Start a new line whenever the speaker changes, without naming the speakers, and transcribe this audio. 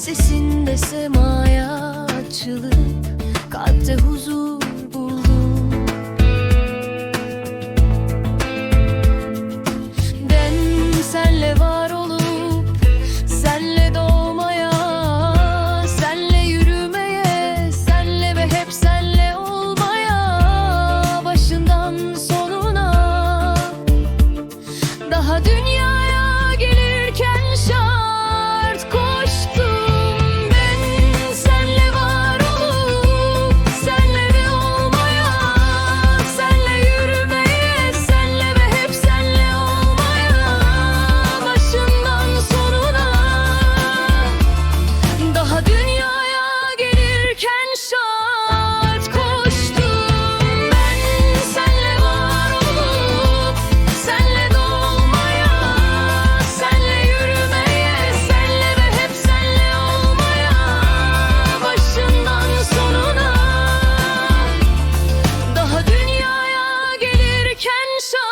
Sesinde semaya açılıp kalpte huzur 生。